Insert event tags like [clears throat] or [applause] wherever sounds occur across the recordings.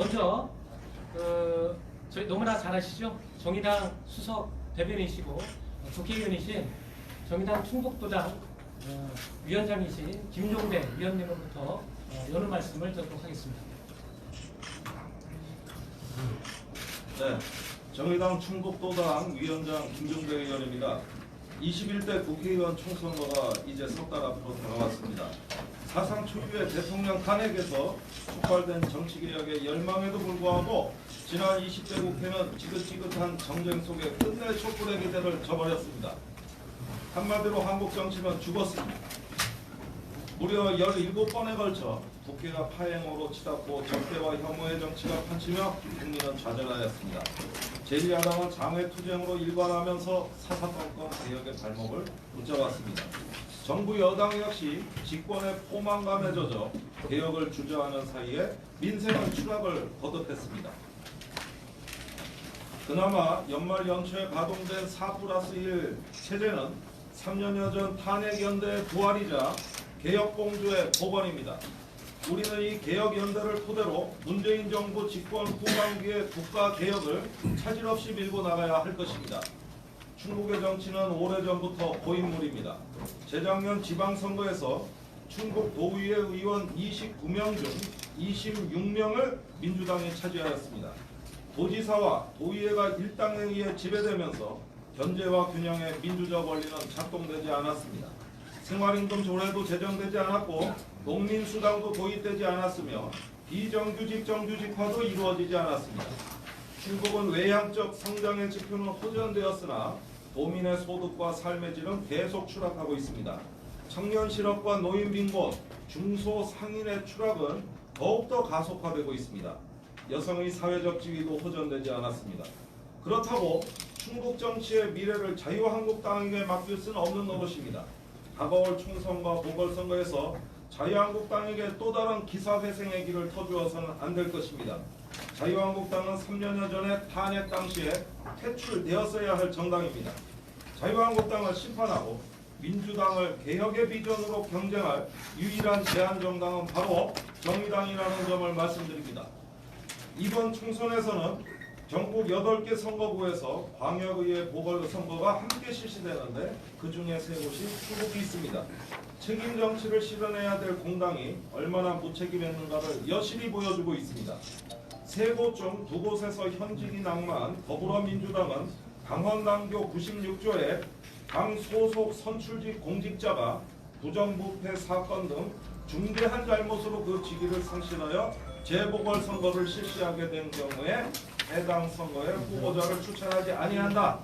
먼저 그 저희 너무나 잘 아시죠? 정의당 수석 대변인이시고 어, 국회의원이신 정의당 충북도당 어, 위원장이신 김종대 위원님으로부터 어, 여느 말씀을 듣도록 하겠습니다. 네, 정의당 충북도당 위원장 김종대 의원입니다. 21대 국회의원 총선거가 이제 석 달 앞으로 다가왔습니다. 사상 초유의 대통령 탄핵에서 촉발된 정치개혁의 열망에도 불구하고 지난 20대 국회는 지긋지긋한 정쟁 속에 끝내 촛불의 기대를 저버렸습니다. 한마디로 한국 정치는 죽었습니다. 무려 17번에 걸쳐 국회가 파행으로 치닫고 적대와 혐오의 정치가 판치며 국민은 좌절하였습니다. 제1야당은 장외투쟁으로 일관하면서 사사건건 개혁의 발목을 붙잡았습니다. 정부 여당 역시 집권의 포만감에 젖어 개혁을 주저하는 사이에 민생은 추락을 거듭했습니다. 그나마 연말 연초에 가동된 4 플러스 1 체제는 3년여 전 탄핵 연대의 부활이자 개혁 공주의 복원입니다. 우리는 이 개혁 연대를 토대로 문재인 정부 집권 후반기의 국가 개혁을 차질 없이 밀고 나가야 할 것입니다. 충북의 정치는 오래전부터 고인물입니다. 재작년 지방선거에서 충북 도의회 의원 29명 중 26명을 민주당이 차지하였습니다. 도지사와 도의회가 일당에 의해 지배되면서 견제와 균형의 민주적 원리는 작동되지 않았습니다. 생활임금 조례도 제정되지 않았고 농민수당도 도입되지 않았으며 비정규직 정규직화도 이루어지지 않았습니다. 충북은 외향적 성장의 지표는 호전되었으나 도민의 소득과 삶의 질은 계속 추락하고 있습니다. 청년 실업과 노인 빈곤, 중소 상인의 추락은 더욱더 가속화되고 있습니다. 여성의 사회적 지위도 호전되지 않았습니다. 그렇다고 충북 정치의 미래를 자유한국당에게 맡길 수는 없는 노릇입니다. 다가올 총선과 보궐선거에서 자유한국당에게 또 다른 기사회생의 길을 터주어서는 안 될 것입니다. 자유한국당은 3년여 전에 탄핵 당시에 퇴출되었어야 할 정당입니다. 자유한국당을 심판하고 민주당을 개혁의 비전으로 경쟁할 유일한 제한 정당은 바로 정의당이라는 점을 말씀드립니다. 이번 총선에서는 전국 8개 선거구에서 광역의회 보궐선거가 함께 실시되는데 그 중에 세 곳이 충북이 있습니다. 책임 정치를 실현해야 될 공당이 얼마나 무책임했는가를 여실히 보여주고 있습니다. 세 곳 중 두 곳에서 현직이 낭만 더불어민주당은 강원당교 96조에 당 소속 선출직 공직자가 부정부패 사건 등 중대한 잘못으로 그 직위를 상실하여 재보궐선거를 실시하게 된 경우에 해당 선거에 후보자를 추천하지 아니한다.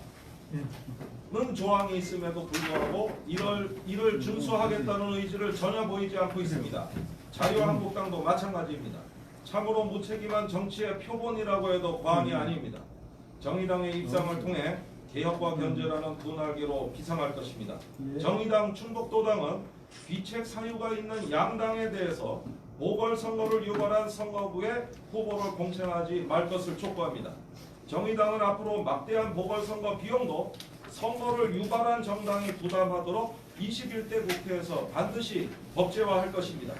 는 조항이 있음에도 불구하고 이를, 이를 준수하겠다는 의지를 전혀 보이지 않고 있습니다. 자유한국당도 마찬가지입니다. 참으로 무책임한 정치의 표본이라고 해도 과언이 아닙니다. 정의당의 입장을 통해 개혁과 견제라는 두 날개로 비상할 것입니다. 정의당 충북도당은 귀책 사유가 있는 양당에 대해서 보궐선거를 유발한 선거구에 후보를 공천하지 말 것을 촉구합니다. 정의당은 앞으로 막대한 보궐선거 비용도 선거를 유발한 정당이 부담하도록 21대 국회에서 반드시 법제화할 것입니다.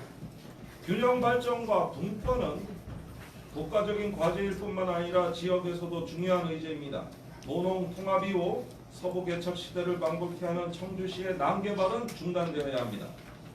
균형 발전과 분권은 국가적인 과제일 뿐만 아니라 지역에서도 중요한 의제입니다. 노농 통합 이후 서부 개척 시대를 방불케 하는 청주시의 남개발은 중단되어야 합니다.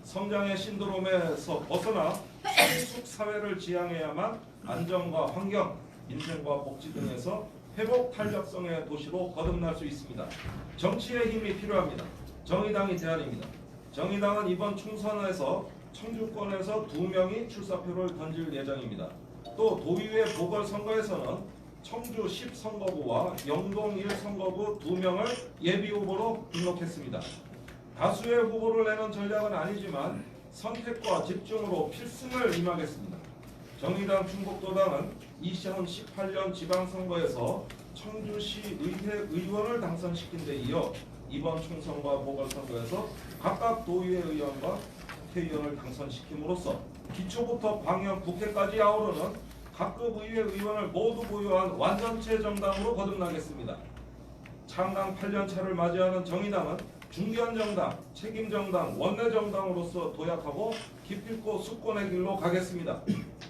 성장의 신드롬에서 벗어나 성숙 [clears throat] 사회를 지향해야만 안정과 환경, 민생과 복지 등에서 회복 탄력성의 도시로 거듭날 수 있습니다. 정치의 힘이 필요합니다. 정의당이 대안입니다. 정의당은 이번 총선에서 청주권에서 두 명이 출사표를 던질 예정입니다. 또 도의회 보궐선거에서는 청주 10선거구와 영동 1선거구 두 명을 예비 후보로 등록했습니다. 다수의 후보를 내는 전략은 아니지만 선택과 집중으로 필승을 임하겠습니다. 정의당 충북도당은 2018년 지방선거에서 청주시 의회 의원을 당선시킨 데 이어 이번 총선과 보궐선거에서 각각 도의회 의원과 국회의원을 당선시킴으로써 기초부터 광역 국회까지 아우르는 각급 의회 의원을 모두 보유한 완전체 정당으로 거듭나겠습니다. 창당 8년 차를 맞이하는 정의당은 중견 정당, 책임 정당, 원내 정당으로서 도약하고 기필코 수권의 길로 가겠습니다.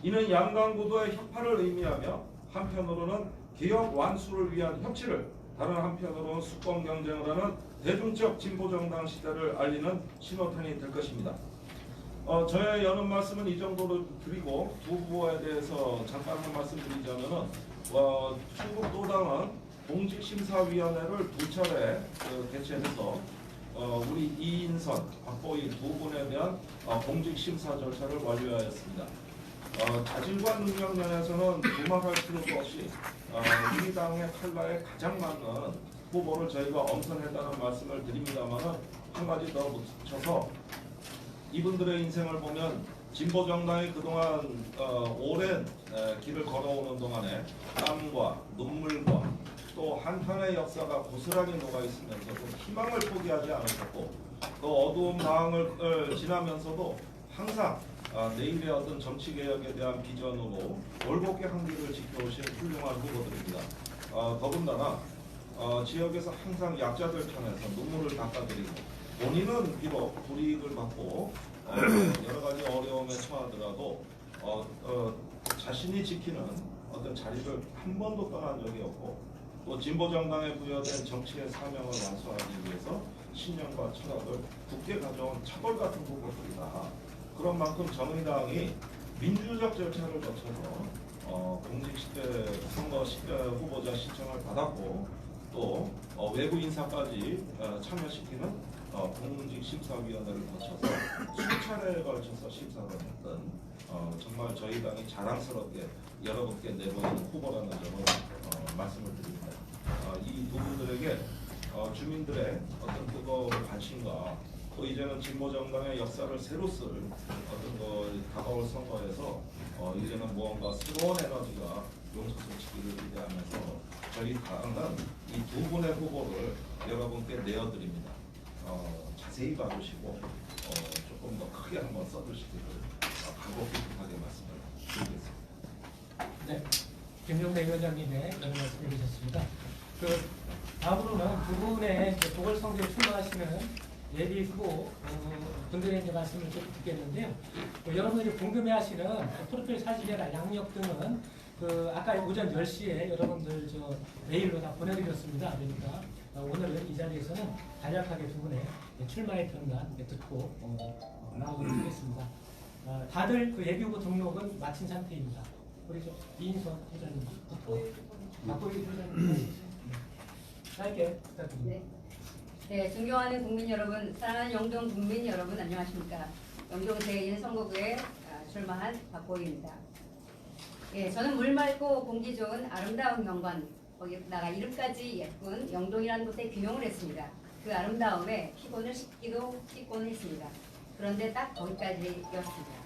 이는 양강 구도의 혁파를 의미하며 한편으로는 개혁 완수를 위한 협치를 다른 한편으로는 수권 경쟁을 하는 대중적 진보 정당 시대를 알리는 신호탄이 될 것입니다. 어, 저의 여는 말씀은 이 정도로 드리고 두 후보에 대해서 잠깐 한 말씀 드리자면은 어, 충북도당은 공직심사위원회를 두 차례 그, 개최해서 어, 우리 이인선, 박보희 두 분에 대한 어, 공직심사 절차를 완료하였습니다. 어, 자질과 능력 면에서는 두말할 필요도 없이 어, 우리 당의 칼라에 가장 맞는 후보를 저희가 엄선했다는 말씀을 드립니다만은 한 가지 더 붙여서 이분들의 인생을 보면 진보 정당이 그동안 어, 오랜 에, 길을 걸어오는 동안에 땀과 눈물과 또 한편의 역사가 고스란히 녹아 있으면서도 희망을 포기하지 않으셨고 또 어두운 방을 을 지나면서도 항상 아, 내일의 어떤 정치 개혁에 대한 비전으로 올곧게 한 길을 지켜오신 훌륭한 후보들입니다. 어, 더군다나 어, 지역에서 항상 약자들 편에서 눈물을 닦아드리고 본인은 비록 불이익을 받고 어, [clears throat] 여러 가지 어려움에 처하더라도 어, 어, 자신이 지키는 어떤 자리를 한 번도 떠난 적이 없고 또 진보 정당에 부여된 정치의 사명을 완수하기 위해서 신념과 철학을 굳게 가져온 차돌 같은 후보들이다. 그런 만큼 정의당이 민주적 절차를 거쳐서 어, 공직 시대 선거 시, 어, 후보자 신청을 받았고 또 어, 외부 인사까지 어, 참여시키는 어, 공직 심사위원회를 거쳐서 수차례에 걸쳐서 심사를 했던 어, 정말 저희 당이 자랑스럽게 여러분께 내보이는 후보라는 점을 어, 말씀을 드립니다. 어, 이두 분들에게 어, 주민들의 어떤 뜨거운 관심과 또 이제는 진보 정당의 역사를 새로 쓸 어떤 그 다가올 선거에서 어, 이제는 무언가 새로운 에너지가 용솟을지기를 기대하면서 저희 당은 이 두 분의 후보를 여러분께 내어드립니다. 어, 자세히 봐주시고 어, 조금 더 크게 한번 써주시기를 어, 간곡히 부탁의 말씀을 드리겠습니다. 네, 김용대 위원장님의 여러 말씀 해주셨습니다. 그 다음으로는 두 분의 보궐선거에 출마하시는 예비 후보 어, 분들의 이제 말씀을 좀 듣겠는데요. 그 여러분들이 궁금해하시는 그 프로필 사진이나 양력 등은 그 아까 오전 10시에 여러분들 저 메일로 다 보내드렸습니다. 그러니까 어, 오늘은 이 자리에서는 간략하게 두 분의 출마의 평단 듣고 어, 어, 나오도록 하겠습니다. 어, 다들 그 예비 후보 등록은 마친 상태입니다. 우리 저 이인선 회장님부터 박보희 회장님 [clears throat] 짧게 부탁드립니다. 네. 네, 존경하는 국민 여러분, 사랑하는 영동 국민 여러분, 안녕하십니까? 영동 제1선거구에 아, 출마한 박보희입니다. 예, 저는 물 맑고 공기 좋은 아름다운 명관, 거기다가 이름까지 예쁜 영동이라는 곳에 귀농을 했습니다. 그 아름다움에 피곤을 씻기도 씻곤 했습니다. 그런데 딱 거기까지였습니다.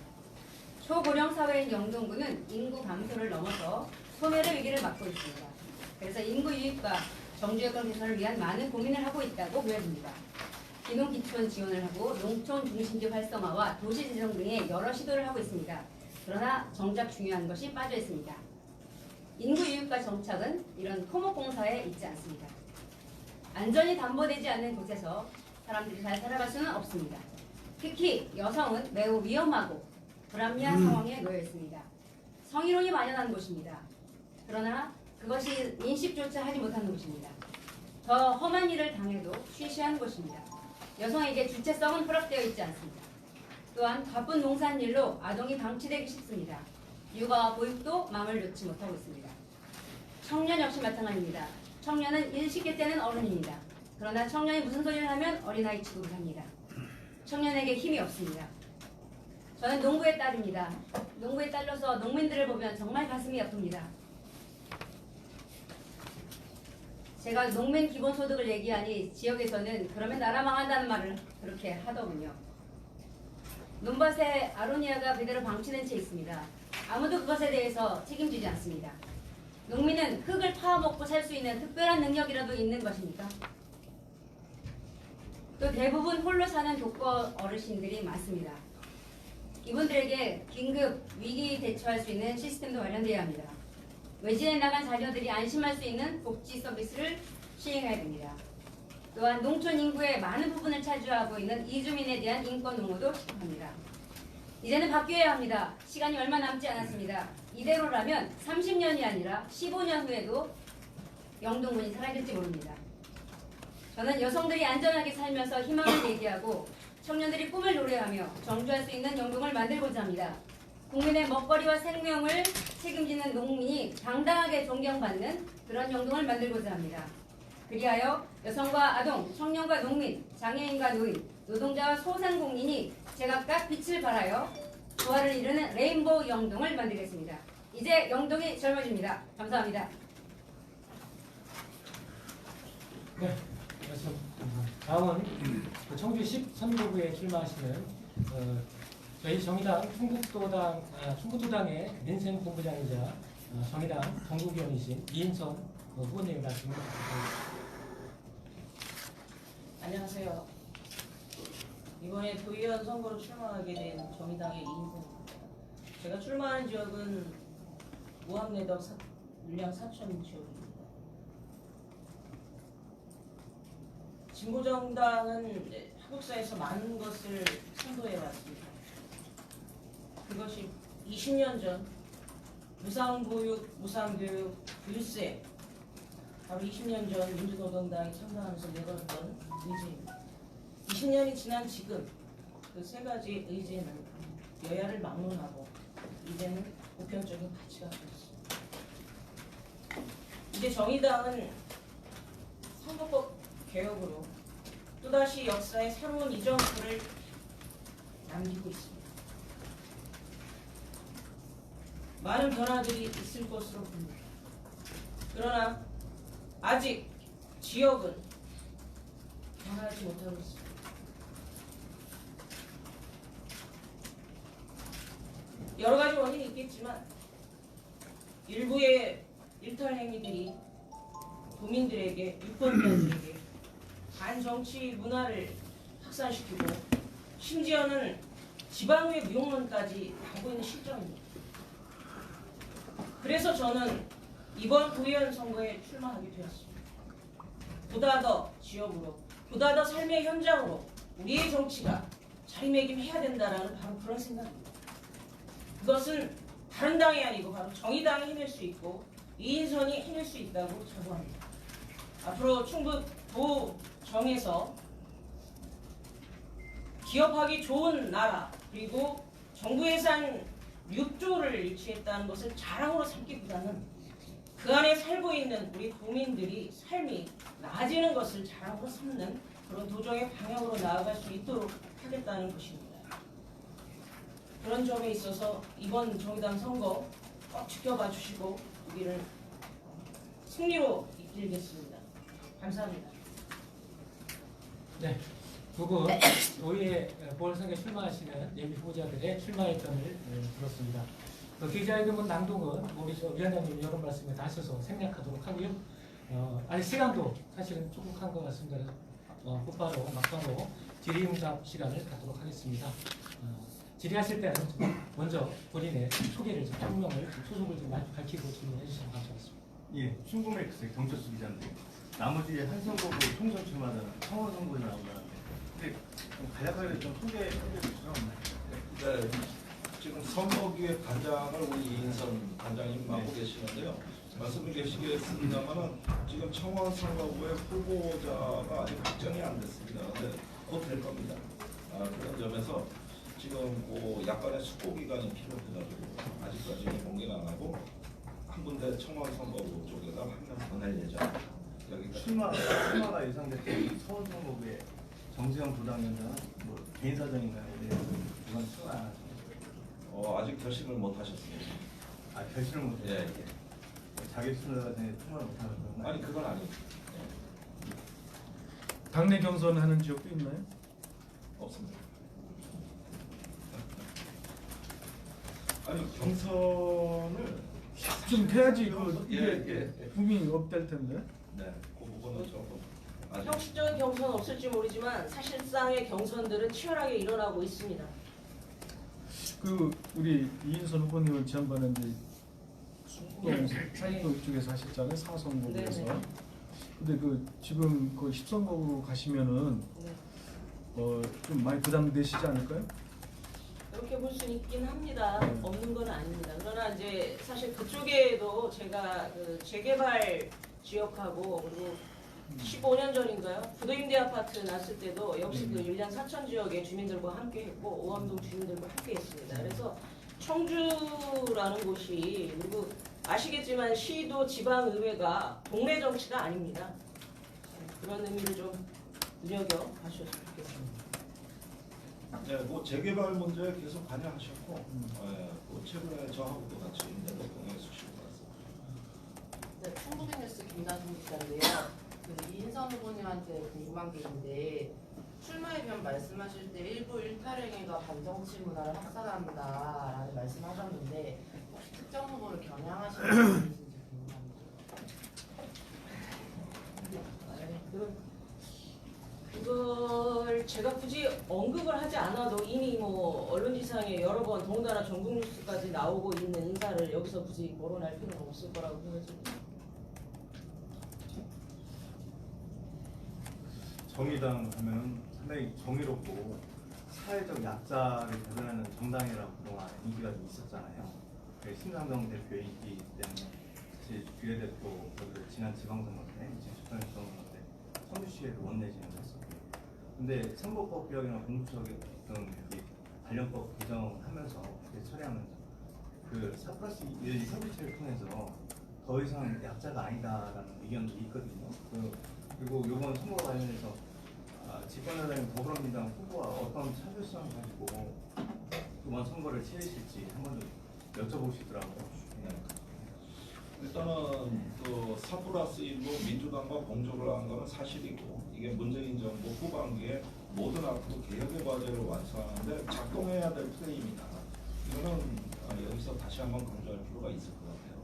초고령 사회인 영동구는 인구 감소를 넘어서 소멸의 위기를 맞고 있습니다. 그래서 인구 유입과 정주 여건 개선을 위한 많은 고민을 하고 있다고 보여집니다. 기농 기촌 지원을 하고 농촌 중심지 활성화와 도시 재정 등의 여러 시도를 하고 있습니다. 그러나 정작 중요한 것이 빠져 있습니다. 인구 유입과 정착은 이런 토목공사에 있지 않습니다. 안전이 담보되지 않는 곳에서 사람들이 잘 살아갈 수는 없습니다. 특히 여성은 매우 위험하고 불합리한 상황에 놓여 있습니다. 성희롱이 만연한 곳입니다. 그러나 그것이 인식조차 하지 못하는 곳입니다. 더 험한 일을 당해도 쉬쉬한 곳입니다. 여성에게 주체성은 허락되어 있지 않습니다. 또한 바쁜 농산일로 아동이 방치되기 쉽습니다. 육아와 보육도 마음을 놓지 못하고 있습니다. 청년 역시 마찬가지입니다. 청년은 일시계 때는 어른입니다. 그러나 청년이 무슨 소리를 하면 어린아이 취급을 합니다. 청년에게 힘이 없습니다. 저는 농부의 딸입니다. 농부의 딸로서 농민들을 보면 정말 가슴이 아픕니다. 제가 농민 기본소득을 얘기하니 지역에서는 그러면 나라 망한다는 말을 그렇게 하더군요. 논밭에 아로니아가 그대로 방치된 채 있습니다. 아무도 그것에 대해서 책임지지 않습니다. 농민은 흙을 파먹고 살 수 있는 특별한 능력이라도 있는 것입니까? 또 대부분 홀로 사는 독거 어르신들이 많습니다. 이분들에게 긴급 위기 대처할 수 있는 시스템도 마련되어야 합니다. 외진에 나간 자녀들이 안심할 수 있는 복지 서비스를 시행해야 됩니다. 또한 농촌 인구의 많은 부분을 차지하고 있는 이주민에 대한 인권 옹호도 시급합니다. 이제는 바뀌어야 합니다. 시간이 얼마 남지 않았습니다. 이대로라면 30년이 아니라 15년 후에도 영동군이 사라질지 모릅니다. 저는 여성들이 안전하게 살면서 희망을 얘기하고 청년들이 꿈을 노래하며 정주할 수 있는 영동을 만들고자 합니다. 국민의 먹거리와 생명을 책임지는 농민이 당당하게 존경받는 그런 영동을 만들고자 합니다. 그리하여 여성과 아동, 청년과 농민, 장애인과 노인, 노동자와 소상공인이 제각각 빛을 발하여 조화를 이루는 레인보우 영동을 만들겠습니다. 이제 영동이 젊어집니다. 감사합니다. 네, 감사합니다. 다음은 그 청주 13구에 출마하시는 어, 저희 정의당 충북도당 아, 충북도당의 민생 본부장이자 어, 정의당 전국위원이신 이인선 어, 후보님 말씀을 드리겠습니다. 안녕하세요. 이번에 도의원 선거로 출마하게 된 정의당의 이인선입니다. 제가 출마하는 지역은 무학내덕 사- 물량 사천 지역입니다. 진보정당은 한국사에서 많은 것을 선도해왔습니다. 그것이 20년 전 무상보육, 무상교육, 율세 바로 20년 전 민주노동당이 창당하면서 내걸었던 의지입니다. 20년이 지난 지금 그 세 가지 의지는 여야를 막론하고 이제는 보편적인 가치가 되었습니다. 이제 정의당은 선거법 개혁으로 또다시 역사의 새로운 이정표를 남기고 있습니다. 많은 변화들이 있을 것으로 봅니다. 그러나 아직 지역은 변하지 못하고 있습니다. 여러 가지 원인이 있겠지만 일부의 일탈 행위들이 도민들에게 유권자들에게 반정치 문화를 확산시키고 심지어는 지방의 무용론까지 하고 있는 실정입니다. 그래서 저는 이번 도의원 선거에 출마하게 되었습니다. 보다 더 지역으로, 보다 더 삶의 현장으로 우리의 정치가 자리매김해야 된다라는 바로 그런 생각입니다. 그것은 다른 당이 아니고 바로 정의당이 해낼 수 있고 이인선이 해낼 수 있다고 자부합니다. 앞으로 충북 도정에서 기업하기 좋은 나라 그리고 정부 예산 6조를 유치했다는 것을 자랑으로 삼기보다는 그 안에 살고 있는 우리 국민들이 삶이 나아지는 것을 자랑으로 삼는 그런 도정의 방향으로 나아갈 수 있도록 하겠다는 것입니다. 그런 점에 있어서 이번 정의당 선거 꼭 지켜봐 주시고 우리를 승리로 이끌겠습니다. 감사합니다. 네, 두분 도의회 보궐선거에 출마하시는 예비 후보자들의 출마 일정을 네, 들었습니다. 그 기자회견문 낭독은 우리 저 위원장님 여러 말씀에 다셔서 생략하도록 하고요. 어, 아니 시간도 사실은 촉박한 것 같습니다. 어, 곧바로 막바로 질의응답 시간을 갖도록 하겠습니다. 어, 질의하실 때는 먼저 본인의 소개를 좀 성명을 좀 소속을 좀 많이 밝히고 질문해 주시면 감사하겠습니다. 예, 충북맥스 경철수 기자인데 나머지 한 선거구 총선 출마는 청원 선거에 나온다는데 근데 좀 간략하게 좀 소개해 주시죠. 네, 지금 선거기획 단장을 우리 이인선 단장님 맡고 네. 계시는데요. 말씀을 계시겠습니다만은 지금 청원 선거구의 후보자가 아직 확정이 안 됐습니다. 근데 곧 될 겁니다. 아, 그런 점에서 지금 그 약간의 숙고 기간이 필요해가지고 아직까지 공개는 안 하고 한 군데 청원 선거구 쪽에다 한명 보낼 예정입니다. 여기까지. 출마 출마가 예상됐던 이 서울 선거구의 정세영 부당위원장은 뭐 개인 사정인가요? 네, 이번 출마 안 하죠. 어, 아직 결심을 못 하셨습니다. 아 결실을 예, 못해요. 예. 자기 출마가 전에 출마를 못하는 건가요? 아니 그건 아니에요. 당내 경선 하는 지역도 있나요? 없습니다. 아니 경선을 좀 해야지 그 예, 이게 예, 예. 붐이 없될 텐데. 네, 그 부분은 조금 아직 형식적인 경선 없을지 모르지만 사실상의 경선들은 치열하게 일어나고 있습니다. 그 우리 이인선 후보님은 지난번에 이제 수동 사이도 쪽에서 하셨잖아요 사선거구에서. 네네. 근데 그 지금 그 10선거구로 가시면은 네. 어 좀 많이 부담되시지 않을까요? 그렇게 볼 수 있긴 합니다. 네. 없는 건 아닙니다. 그러나 이제 사실 그쪽에도 제가 그 재개발 지역하고 그리고 15년 전인가요? 부도임대 아파트 났을 때도 역시 그 일량 사천 지역의 주민들과 함께 했고 오암동 주민들과 함께 했습니다. 그래서 청주라는 곳이 그리고 아시겠지만 시도 지방의회가 동네 정치가 아닙니다. 그런 의미를 좀 눈여겨 봐주셨으면 좋겠습니다. 네, 뭐 재개발 문제에 계속 관여하셨고, 예, 뭐 최근에 저하고도 같이 내곡동에 수시고 왔습니다. 네, 충북의 뉴스 김나중 기자인데요. 그 이인선 후보님한테 궁금한 게 있는데 출마에 대한 말씀하실 때 일부 일탈행위가 반정치 문화를 확산한다라는 말씀하셨는데 혹시 특정 후보를 겨냥하시는 분이신지 궁금합니다. 그 걸 제가 굳이 언급을 하지 않아도 이미 뭐 언론지상에 여러 번 더군다나 전국 뉴스까지 나오고 있는 인사를 여기서 굳이 거론할 필요는 없을 거라고 생각합니다. 정의당 하면 상당히 정의롭고 사회적 약자를 대변하는 정당이라고 그동안 인기가 좀 있었잖아요. 그 심상정 대표의 인기 때문에 사실 비례대표 그 지난 지방선거 때, 2014년 지방선거 때 서울시에도 원내진을 했었고 근데 선거법 개혁이나 공수처의 어떤 그 관련법 개정하면서 그때 처리하면서 그4 플러스 1 협의체를 통해서 더 이상 약자가 아니다라는 의견도 있거든요. 그, 그리고 이번 선거 관련해서 아, 집권여당인 더불어민주당 후보와 어떤 차별성을 가지고 이번 선거를 치르실지 한번 좀 여쭤보시더라고요. 네. 일단은 그4 플러스 1로 민주당과 공조를 한 거는 사실이고 이게 문재인 정부 후반기에 모든 앞으로 개혁의 과제를 완수하는데 작동해야 될 플레이입니다. 이거는 어, 여기서 다시 한번 강조할 필요가 있을 것 같아요.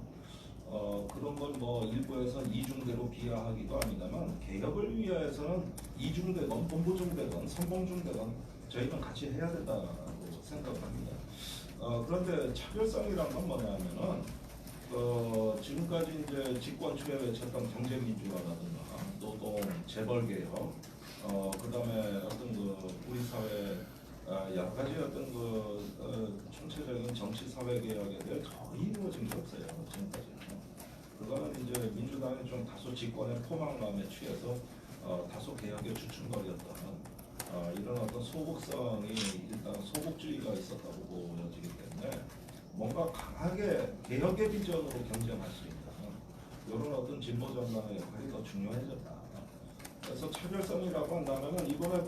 어, 그런 건뭐 일부에서 이중대로 비하하기도 합니다만 개혁을 위해서는 이중대건 본부중대건 선봉중대건 저희는 같이 해야 된다고 생각합니다. 어, 그런데 차별성이란 건 뭐냐면은 어, 지금까지 이제 집권 초에 외쳤던 경제민주화라든가 노동, 재벌 개혁, 어, 그 다음에 어떤 그 우리 사회 아, 여러 가지 어떤 그 어, 총체적인 정치 사회 개혁에 대해 거의 이루어진 게 없어요 지금까지는. 그거는 이제 민주당이 좀 다소 집권의 포만감에 취해서 어, 다소 개혁에 주춤거렸던 어, 이런 어떤 소극성이 일단 소극주의가 있었다고 보여지기 때문에 뭔가 강하게 개혁의 비전으로 경쟁할 수 있는 이런 어떤 진보 정당의 역할이 더 중요해졌다. 그래서 차별성이라고 한다면은 이번에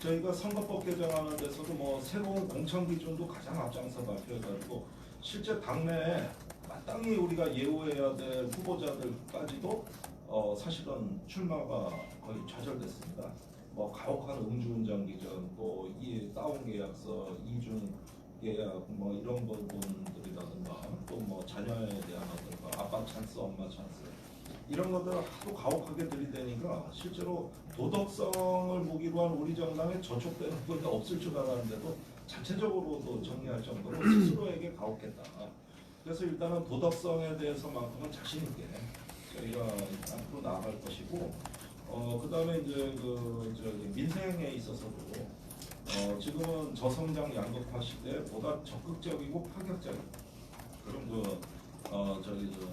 저희가 선거법 개정하는 데서도 뭐 새로운 공천 기준도 가장 앞장서 발표해가지고 실제 당내에 마땅히 우리가 예우해야 될 후보자들까지도 어 사실은 출마가 거의 좌절됐습니다. 뭐 가혹한 음주운전 기준, 또 이 다운 계약서, 이중 계약, 뭐 이런 부분들이라든가 또 뭐 자녀에 대한 어떤 거, 아빠 찬스, 엄마 찬스 이런 것들을 하도 가혹하게 들이대니까 실제로 도덕성을 무기로 한 우리 정당에 저촉되는 부분이 없을 줄 알았는데도 자체적으로도 정리할 정도로 스스로에게 가혹했다. 그래서 일단은 도덕성에 대해서만큼은 자신 있게 저희가 앞으로 나아갈 것이고 어 그다음에 이제 그 저기 민생에 있어서도 어 지금은 저성장 양극화 시대에 보다 적극적이고 파격적인 그런 그 어 저기 저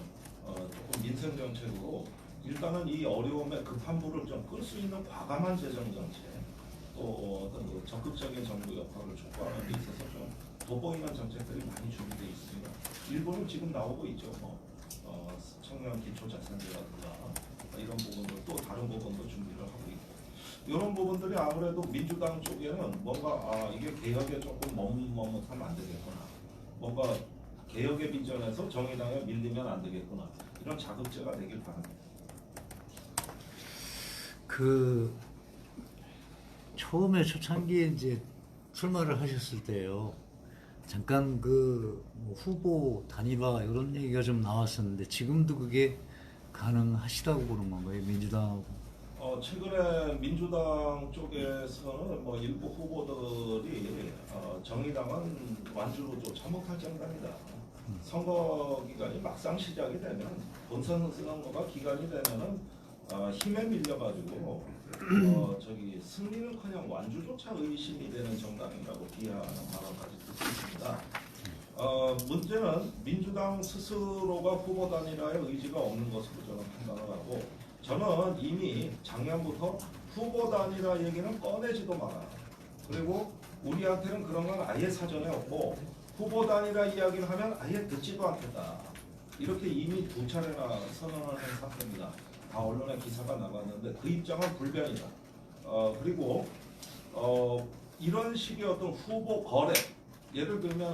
어, 조금 민생 정책으로 일단은 이 어려움에 급한 불을 좀 끌 수 있는 과감한 재정 정책 또 어떤 그 적극적인 정부 역할을 촉구하는 데 있어서 좀 돋보이는 정책들이 많이 준비되어 있습니다. 일부는 지금 나오고 있죠. 뭐 어, 청년 기초 자산제라든가 뭐 이런 부분들 또 다른 부분도 준비를 하고 있고 이런 부분들이 아무래도 민주당 쪽에는 뭔가 아 이게 개혁에 조금 머뭇머뭇하면 안 되겠구나. 뭔가 개혁의 비전에서 정의당에 밀리면 안 되겠구나. 이런 자극제가 되길 바랍니다. 그 처음에 초창기에 이제 출마를 하셨을 때요. 잠깐 그뭐 후보 단일화 이런 얘기가 좀 나왔었는데 지금도 그게 가능하시다고 보는 건가요? 민주당하고 어, 최근에 민주당 쪽에서는 뭐 일부 후보들이 어, 정의당은 완주로조차 못할 정당이다. 선거 기간이 막상 시작이 되면 본선 선거가 기간이 되면은 어, 힘에 밀려가지고 어, 저기 승리는커녕 완주조차 의심이 되는 정당이라고 비하하는 발언까지 듣고 있습니다. 어, 문제는 민주당 스스로가 후보 단일화에 의지가 없는 것으로 저는 판단을 하고 저는 이미 작년부터 후보 단일화 얘기는 꺼내지도 마라. 그리고 우리한테는 그런 건 아예 사전에 없고 후보 단일화 이야기를 하면 아예 듣지도 않겠다. 이렇게 이미 두 차례나 선언을 한 상태입니다. 다 언론에 기사가 나갔는데 그 입장은 불변이다. 어, 그리고 어, 이런 식의 어떤 후보 거래 예를 들면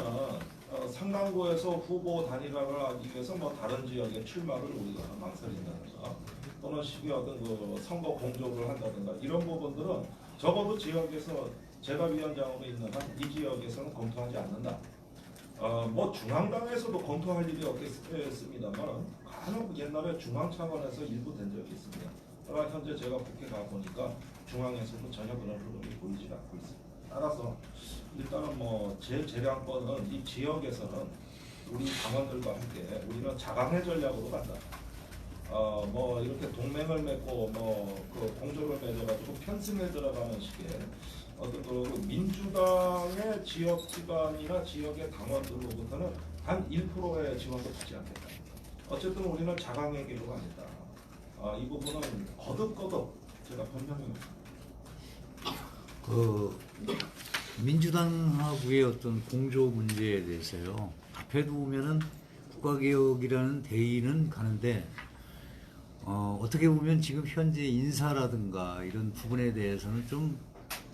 어, 상당구에서 후보 단일화를 하기 위해서 뭐 다른 지역에 출마를 우리가 망설인다든가 또는 식의 어떤 그 선거 공조를 한다든가 이런 부분들은 적어도 지역에서 제가 위원장으로 있는 한 이 지역에서는 검토하지 않는다. 어, 뭐 중앙당에서도 검토할 일이 없겠습니다만 간혹 옛날에 중앙 차원에서 일부 된 적이 있습니다. 그러나 현재 제가 국회 가 보니까 중앙에서도 전혀 그런 흐름이 보이지 않고 있습니다. 따라서 일단은 뭐 제 재량권은 이 지역에서는 우리 당원들과 함께 우리는 자강의 전략으로 간다. 어 뭐 이렇게 동맹을 맺고 뭐 그 공조를 맺어가지고 편승에 들어가는 식의 그 민주당의 지역 기관이나 지역의 당원들로부터는 단 1%의 지원도 받지 않겠다. 어쨌든 우리는 자강의 길로 가겠다. 아, 이 부분은 거듭거듭 제가 변명해 그 민주당하고의 어떤 공조 문제에 대해서요. 앞에도 보면은 국가개혁이라는 대의는 가는데 어, 어떻게 보면 지금 현재 인사라든가 이런 부분에 대해서는 좀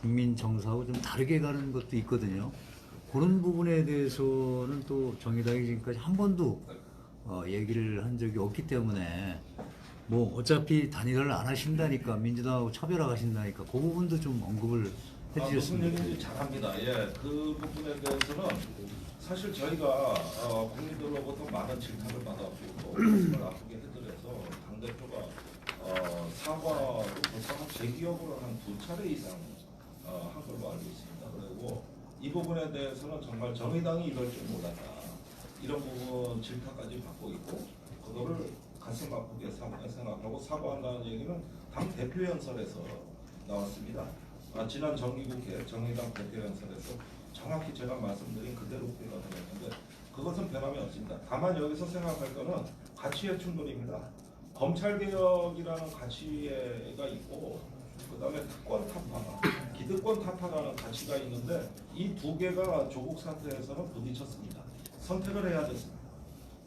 국민 정서하고 좀 다르게 가는 것도 있거든요. 그런 부분에 대해서는 또 정의당이 지금까지 한 번도 어, 얘기를 한 적이 없기 때문에 뭐 어차피 단일화를 안 하신다니까 민주당하고 차별화하신다니까 그 부분도 좀 언급을 아, 무슨 얘기인지 좋겠습니다. 잘 압니다. 예, 그 부분에 대해서는 사실 저희가 어, 국민들로부터 많은 질타를 받았고 아프게 해드려서 당 대표가 어, 사과도 벌써 한제 기억으로 한 두 차례 이상 어, 한 걸로 알고 있습니다. 그리고 이 부분에 대해서는 정말 정의당이 이럴 줄 몰랐다. 이런 부분 질타까지 받고 있고 그거를 가슴 아프게 사- 생각하고 사과한다는 얘기는 당 대표 연설에서 나왔습니다. 아, 지난 정기국회 정의당 대표 연설에서 정확히 제가 말씀드린 그대로 표현을 했는데 그것은 변함이 없습니다. 다만 여기서 생각할 거는 가치의 충돌입니다. 검찰 개혁이라는 가치가 있고 그 다음에 특권 타파, 기득권 타파라는 가치가 있는데 이 두 개가 조국 사태에서는 부딪혔습니다. 선택을 해야 됐습니다.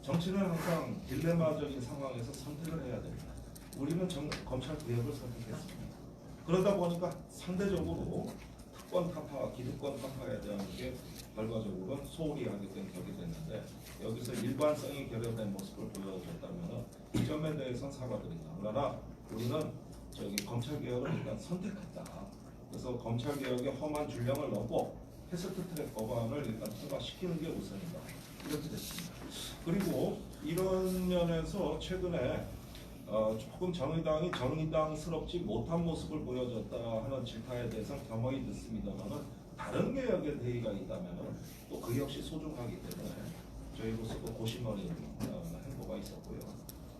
정치는 항상 딜레마적인 상황에서 선택을 해야 됩니다. 우리는 정- 검찰 개혁을 선택했습니다. 그러다 보니까 상대적으로 특권 타파, 기득권 타파에 대한 게 결과적으로 소홀히 하게 된 격이 됐는데 여기서 일관성이 결여된 모습을 보여줬다면 이 점에 대해서는 사과드립니다. 그러나 우리는 저기 검찰 개혁을 일단 선택했다. 그래서 검찰 개혁의 험한 줄령을 넘고 패스트트랙 법안을 일단 통과시키는 게 우선이다. 이렇게 됐습니다. 그리고 이런 면에서 최근에 어, 조금 정의당이 정의당스럽지 못한 모습을 보여줬다 하는 질타에 대해서는 겸허히 듣습니다만은 다른 개혁의 대의가 있다면은 또그 역시 소중하기 때문에 저희로서도 고심어린 어, 행보가 있었고요.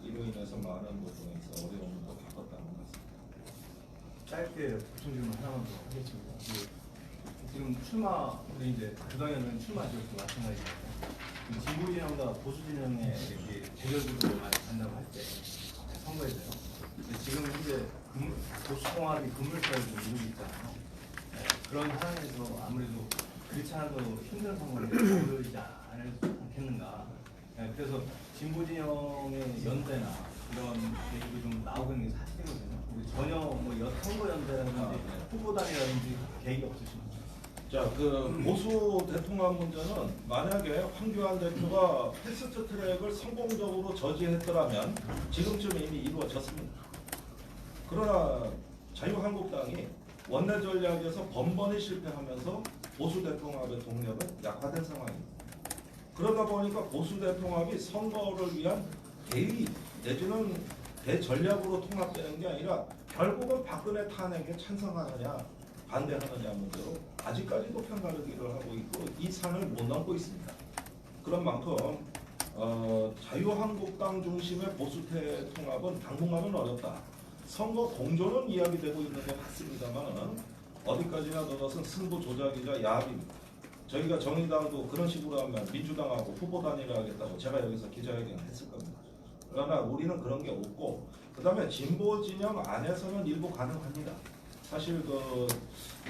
이로 인해서 많은 부분에서 어려움도 겪었다는 말씀. 짧게 보충 질문 하나만 더 하겠습니다. 그 지금 출마 우리 이제 그동안은 출마 지역도. 그 진보 진영과 보수 진영의 이렇게 대결 구도를 많이 간다고 할 때 선거에서요. 지금 현재 금- 보수 통합이 금물차를 좀 이루고 있잖아요. 네, 그런 상황에서 아무래도 그렇지 않아도 힘든 상황이 벌어지지 않을 않겠는가. 네, 그래서 진보 진영의 연대나 이런 얘기도 좀 나오고 있는 게 사실이거든요. 근데 전혀 뭐 여- 선거 연대라든지 아, 네. 후보단이라든지 계획이 없으십니까? 자, 그 보수 대통합 문제는 만약에 황교안 대표가 패스트 트랙을 성공적으로 저지했더라면 지금쯤 이미 이루어졌습니다. 그러나 자유한국당이 원내 전략에서 번번이 실패하면서 보수 대통합의 동력은 약화된 상황입니다. 그러다 보니까 보수 대통합이 선거를 위한 대의 내지는 대전략으로 통합되는 게 아니라 결국은 박근혜 탄핵에 찬성하느냐 반대하느냐 문제로 아직까지도 편가르기를 하고 있고 이 산을 못 넘고 있습니다. 그런 만큼 어, 자유한국당 중심의 보수 통합은 당분간은 어렵다. 선거 공조는 이야기되고 있는 것 같습니다만은 어디까지나 그것은 승부 조작이자 야합입니다. 저희가 정의당도 그런 식으로 하면 민주당하고 후보 단일화 하겠다고 제가 여기서 기자회견 했을 겁니다. 그러나 우리는 그런 게 없고 그다음에 진보 진영 안에서는 일부 가능합니다. 사실 그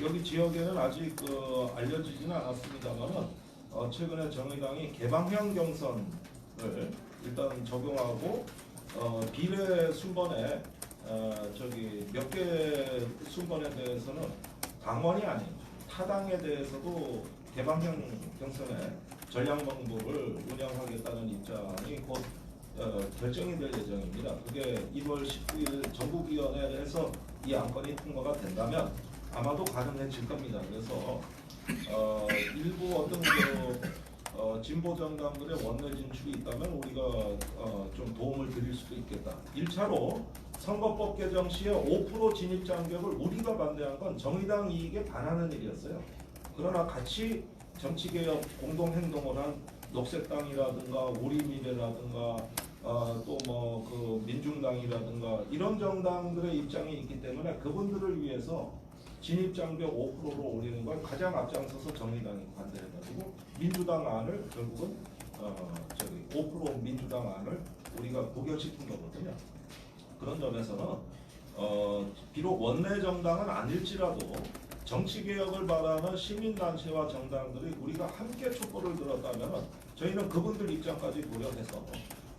여기 지역에는 아직 그 알려지지는 않았습니다만은 어 최근에 정의당이 개방형 경선을 일단 적용하고 어 비례 순번에 어 저기 몇 개 순번에 대해서는 당원이 아닌 타당에 대해서도 개방형 경선에 전략 방법을 운영하겠다는 입장이 곧 어, 결정이 될 예정입니다. 그게 1월 19일 전국위원회에서 이 안건이 통과가 된다면 아마도 가능해질 겁니다. 그래서 어, 일부 어떤 그 어, 진보 정당들의 원내 진출이 있다면 우리가 어, 좀 도움을 드릴 수도 있겠다. 1차로 선거법 개정 시에 5% 진입 장벽을 우리가 반대한 건 정의당 이익에 반하는 일이었어요. 그러나 같이 정치개혁 공동행동을 한 녹색당이라든가 우리미래라든가 어, 또뭐 그 민중당이라든가 이런 정당들의 입장이 있기 때문에 그분들을 위해서 진입 장벽 5%로 올리는 걸 가장 앞장서서 정의당이 반대해가지고 민주당 안을 결국은 어 저기 5% 민주당 안을 우리가 부결시킨 거거든요. 그런 점에서는 어 비록 원내 정당은 아닐지라도 정치 개혁을 바라는 시민 단체와 정당들이 우리가 함께 촛불을 들었다면 저희는 그분들 입장까지 고려해서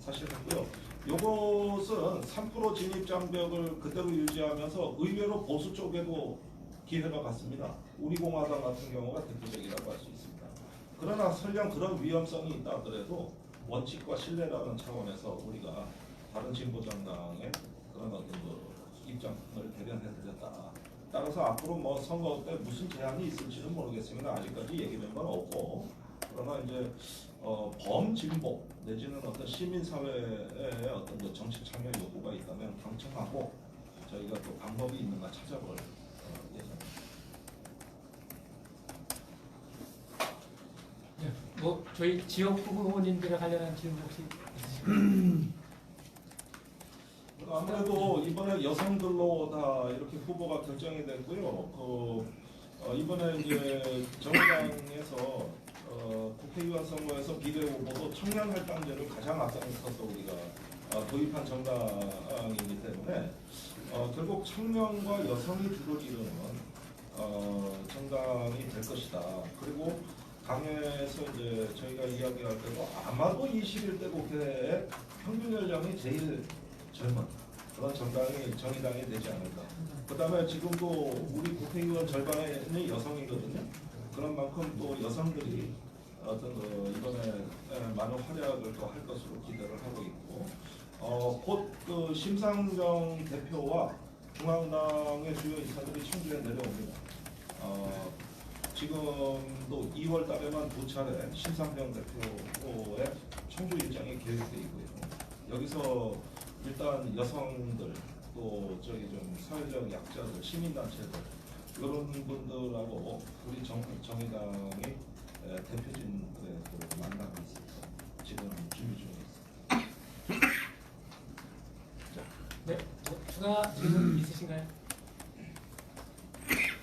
사실 했고요. 요것은 3% 진입 장벽을 그대로 유지하면서 의외로 보수 쪽에도 기회가 갔습니다. 우리 공화당 같은 경우가 대표적이라고 할 수 있습니다. 그러나 설령 그런 위험성이 있다 하더라도 원칙과 신뢰라는 차원에서 우리가 다른 진보 정당의 그런 어떤 그 입장을 대변해 드렸다. 따라서 앞으로 뭐 선거 때 무슨 제한이 있을지는 모르겠습니다. 아직까지 얘기된 건 없고 그러나 이제 어, 범진보 내지는 어떤 시민사회의 어떤 그 정치 참여 요구가 있다면 경청하고 저희가 또 방법이 있는가 찾아볼 어, 예정입니다. 네, 뭐 저희 지역 후보님들에 관련한 질문 혹시 있으신가요? 아무래도 이번에 여성들로 다 이렇게 후보가 결정이 됐고요. 그 어, 이번에 이제 정의당에서 어, 국회의원 선거에서 비례 후보도 청년 할당제를 가장 앞장서서 우리가 어, 도입한 정당이기 때문에 어, 결국 청년과 여성이 주를 이루는 어, 정당이 될 것이다. 그리고 당에서 이제 저희가 이야기할 때도 아마도 21대 국회의 평균 연령이 제일 젊은 그런 정당이 정의당이 되지 않을까. 그다음에 지금도 우리 국회의원 절반이 여성이거든요. 그런 만큼 또 여성들이 어떤 그 이번에 에, 많은 활약을 또 할 것으로 기대를 하고 있고, 어, 곧그 심상정 대표와 중앙당의 주요 인사들이 청주에 내려옵니다. 어, 지금도 2월 달에만 두 차례 심상정 대표의 청주 일정이 계획되어 있고요. 여기서 일단 여성들 또 저기 좀 사회적 약자들 시민단체들 이런 분들하고 우리 정, 정의당의 에, 대표진들의 또 만남이 있습니다. 지금 준비 중에 있습니다. 네, 뭐 추가 질문 있으신가요?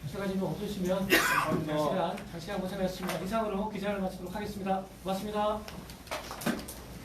추가 질문 없으시면 [coughs] 장시간 장시간 고생하셨습니다. 이상으로 기자를 마치도록 하겠습니다. 고맙습니다.